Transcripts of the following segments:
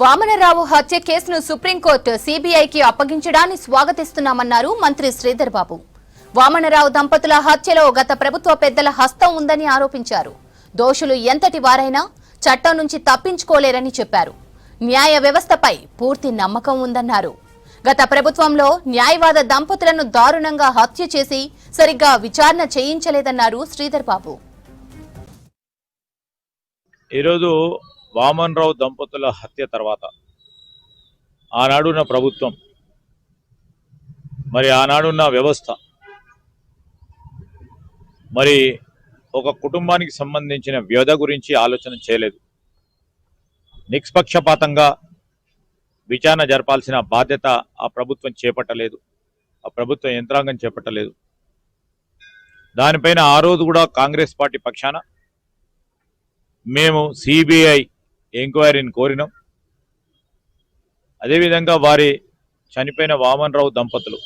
వామనరావు హత్య కేసును సుప్రీంకోర్టు సీబీఐకి అప్పగించడాన్ని స్వాగతిస్తున్నామన్నారు మంత్రి శ్రీధర్ బాబు వామనరావు దంపతుల హత్యలో గత ప్రభుత్వ పెద్దల హస్తం ఉందని ఆరోపించారు. దోషులు ఎంతటి వారైనా చట్టం నుంచి తప్పించుకోలేరని చెప్పారు. న్యాయ వ్యవస్థపై పూర్తి నమ్మకం ఉందన్నారు. గత ప్రభుత్వంలో న్యాయవాద దంపతులను దారుణంగా హత్య చేసి సరిగ్గా విచారణ చేయించలేదన్నారు శ్రీధర్ బాబు ఈరోజు వామన్ రావు దంపతుల హత్య తర్వాత ఆనాడున్న ప్రభుత్వం మరి ఆనాడున్న వ్యవస్థ మరి ఒక కుటుంబానికి సంబంధించిన వ్యధ గురించి ఆలోచన చేయలేదు. నిష్పక్షపాతంగా విచారణ జరపాల్సిన బాధ్యత ఆ ప్రభుత్వం చేపట్టలేదు. ఆ ప్రభుత్వ యంత్రాంగం చేపట్టలేదు. దానిపైన ఆ రోజు కూడా కాంగ్రెస్ పార్టీ పక్షాన మేము సిబిఐ ఎంక్వైరీని కోరినాం. అదేవిధంగా వారి చనిపోయిన వామన్ రావు దంపతులు.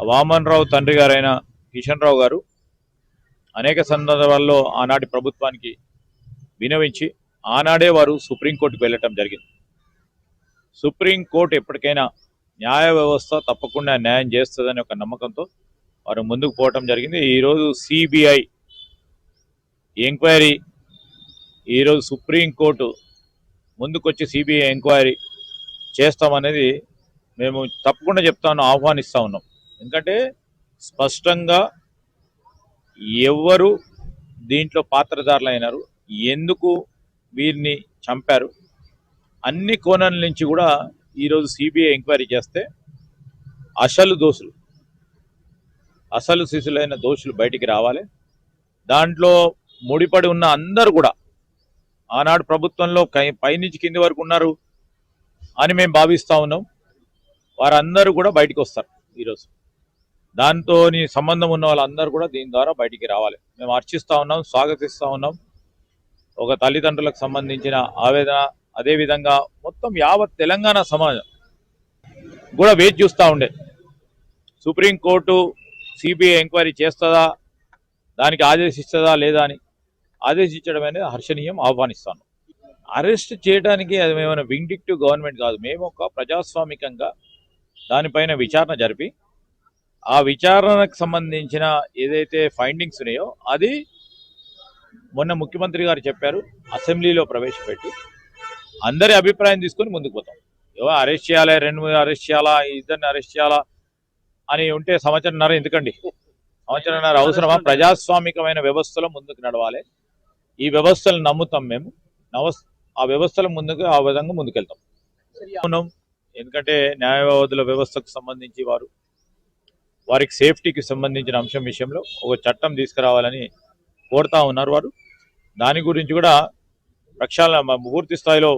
ఆ వామన్ రావు తండ్రి గారైన కిషన్ రావు గారు అనేక సందర్భాల్లో ఆనాటి ప్రభుత్వానికి వినవించి ఆనాడే వారు సుప్రీంకోర్టుకు వెళ్ళటం జరిగింది. సుప్రీంకోర్టు ఎప్పటికైనా న్యాయ వ్యవస్థ తప్పకుండా న్యాయం చేస్తుందనే ఒక నమ్మకంతో వారు ముందుకు పోవటం జరిగింది. ఈరోజు సిబిఐ ఎంక్వైరీ ఈరోజు సుప్రీంకోర్టు ముందుకొచ్చి సిబిఐ ఎంక్వైరీ చేస్తామనేది మేము తప్పకుండా చెప్తాను ఆహ్వానిస్తూ ఉన్నాం. ఎందుకంటే స్పష్టంగా ఎవరు దీంట్లో పాత్రధారులైనారు అయినారు ఎందుకు వీరిని చంపారు అన్ని కోణాల నుంచి కూడా ఈరోజు సిబిఐ ఎంక్వైరీ చేస్తే అసలు దోషులు అసలు శిశులైన దోషులు బయటికి రావాలి. దాంట్లో ముడిపడి ఉన్న అందరూ కూడా ఆనాడు ప్రభుత్వంలో పైనుంచి కింది వరకు ఉన్నారు అని మేము భావిస్తూ ఉన్నాం. వారందరూ కూడా బయటికి వస్తారు ఈరోజు. దాంతో సంబంధం ఉన్న వాళ్ళందరూ కూడా దీని ద్వారా బయటికి రావాలి. మేము అర్చిస్తూ ఉన్నాం స్వాగతిస్తూ ఉన్నాం. ఒక తల్లిదండ్రులకు సంబంధించిన ఆవేదన అదేవిధంగా మొత్తం యావత్ తెలంగాణ సమాజం కూడా వేచి చూస్తూ ఉండే. సుప్రీంకోర్టు సిబిఐ ఎంక్వైరీ చేస్తుందా? దానికి ఆదేశిస్తుందా లేదా అని. ఆదేశించడం అనేది హర్షణీయం ఆహ్వానిస్తాను. అరెస్ట్ చేయడానికి అది మేమైనా విండిక్టివ్ గవర్నమెంట్ కాదు. మేము ఒక ప్రజాస్వామికంగా దానిపైన విచారణ జరిపి ఆ విచారణకు సంబంధించిన ఏదైతే ఫైండింగ్స్ ఉన్నాయో అది మొన్న ముఖ్యమంత్రి గారు చెప్పారు అసెంబ్లీలో ప్రవేశపెట్టి అందరి అభిప్రాయం తీసుకొని ముందుకు పోతాం. ఏవో అరెస్ట్ చేయాలా రెండు మూడు అరెస్ట్ చేయాలా ఇద్దరిని అరెస్ట్ చేయాలా అని ఉంటే సంవత్సరంన్నర ఎందుకండి? సంవత్సరంన్నర అవసరమా? ప్రజాస్వామికమైన వ్యవస్థలో ముందుకు నడవాలి. ఈ వ్యవస్థలు నమ్ముతాం మేము. నవస్ ఆ వ్యవస్థల ముందుకు ఆ విధంగా ముందుకెళ్తాం. అవును. ఎందుకంటే న్యాయవాదుల వ్యవస్థకు సంబంధించి వారు వారికి సేఫ్టీకి సంబంధించిన అంశం విషయంలో ఒక చట్టం తీసుకురావాలని కోరుతా ఉన్నారు వారు. దాని గురించి కూడా ప్రక్షాళన పూర్తి స్థాయిలో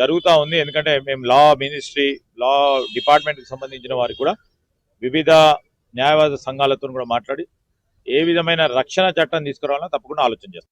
జరుగుతూ ఉంది. ఎందుకంటే మేము లా మినిస్ట్రీ లా డిపార్ట్మెంట్కి సంబంధించిన వారికి కూడా వివిధ న్యాయవాద సంఘాలతో కూడా మాట్లాడి ఏ విధమైన రక్షణ చట్టం తీసుకురావాలని తప్పకుండా ఆలోచన చేస్తాం.